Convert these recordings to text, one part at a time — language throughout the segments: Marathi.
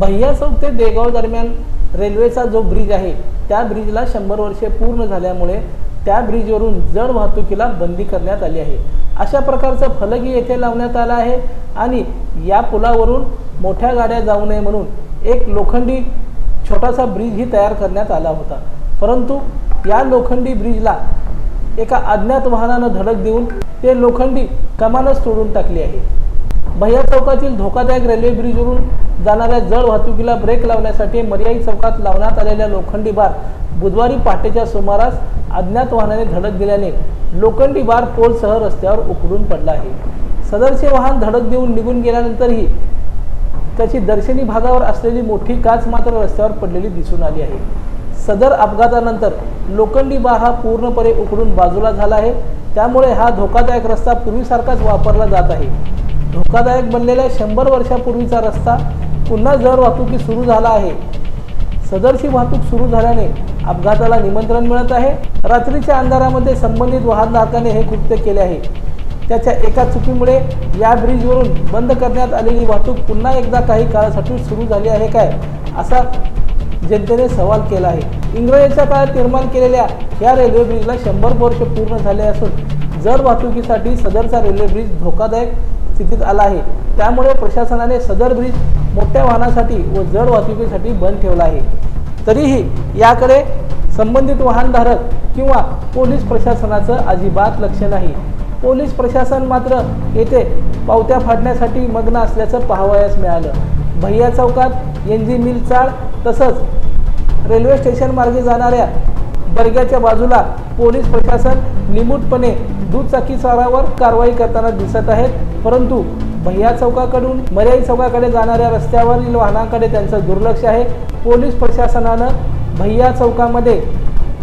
भैया चौक ते देगाव दरम्यान रेल्वेचा जो ब्रिज आहे त्या ब्रिजला शंभर वर्षे पूर्ण झाल्यामुळे त्या ब्रिजवरून जड वाहतुकीला बंदी करण्यात आली आहे. अशा प्रकारचं फलकही येथे लावण्यात आलं आहे आणि या पुलावरून मोठ्या गाड्या जाऊ नये म्हणून एक लोखंडी छोटासा ब्रिजही तयार करण्यात आला होता. परंतु या लोखंडी ब्रिजला एका अज्ञात वाहनानं धडक देऊन ते लोखंडी कमानच तोडून टाकली आहे. भैया चौकातील धोकादायक रेल्वे ब्रिजवरून जाणाऱ्या जड वाहतुकीला ब्रेक लावण्यासाठी मर्याई चौकात लावण्यात आलेल्या लोखंडी बार बुधवारी पहाटेच्या सुमारास अज्ञात वाहनाने धडक दिल्याने लोखंडी बार पोलसह रस्त्यावर उकडून पडला आहे. सदरचे वाहन धडक देऊन निघून गेल्यानंतरही त्याची दर्शनी भागावर असलेली मोठी काच मात्र रस्त्यावर पडलेली दिसून आली आहे. सदर अपघातानंतर लोखंडी बार हा पूर्णपणे उकडून बाजूला झाला आहे. त्यामुळे हा धोकादायक रस्ता पूर्वीसारखाच वापरला जात आहे. धोकादायक बनलेला शंभर वर्षापूर्वीचा रस्ता पुन्हा जड वाहतुकी सुरू झाला आहे सदरची वाहतूक सुरू झाल्याने अपघाताला निमंत्रण मिळत आहे. रात्रीच्या अंधारामध्ये संबंधित वाहनधारकाने हे कृत्य केले आहे. त्याच्या एका चुकीमुळे या ब्रिजवरून बंद करण्यात आलेली वाहतूक पुन्हा एकदा काही काळासाठी सुरू झाली आहे काय असा जनतेने सवाल केला आहे. इंग्रजांच्या काळात निर्माण केलेल्या या रेल्वे ब्रिजला शंभर वर्ष पूर्ण झाले असून जड वाहतुकीसाठी सदरचा रेल्वे ब्रिज धोकादायक स्थितीत आला आहे. त्यामुळे प्रशासनाने सदर ब्रिज मोठ्या वाहनासाठी व जड वाहतुकीसाठी बंद ठेवला आहे. तरीही याकडे संबंधित वाहनधारक किंवा पोलीस प्रशासनाचं अजिबात लक्ष नाही. पोलीस प्रशासन मात्र येथे पावत्या फाडण्यासाठी मग्न असल्याचं पाहावयास मिळालं. भैया चौकात एन जी मिल चाळ तसंच रेल्वे स्टेशन मार्गे जाणाऱ्या बर्ग्याच्या बाजूला पोलीस प्रशासन निमूटपणे दुचाकी कारवाई करताना दिसत आहेत. परंतु भैया चौकाकडून मर्याई चौकाकडे जाणाऱ्या रस्त्यावरील वाहनांकडे त्यांचं दुर्लक्ष आहे. पोलीस प्रशासनानं भैया चौकामध्ये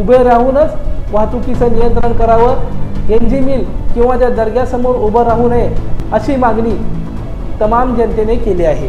उभे राहूनच वाहतुकीचं नियंत्रण करावं एन जी मिल किंवा त्या दर्ग्यासमोर उभं राहू नये अशी मागणी तमाम जनतेने केली आहे.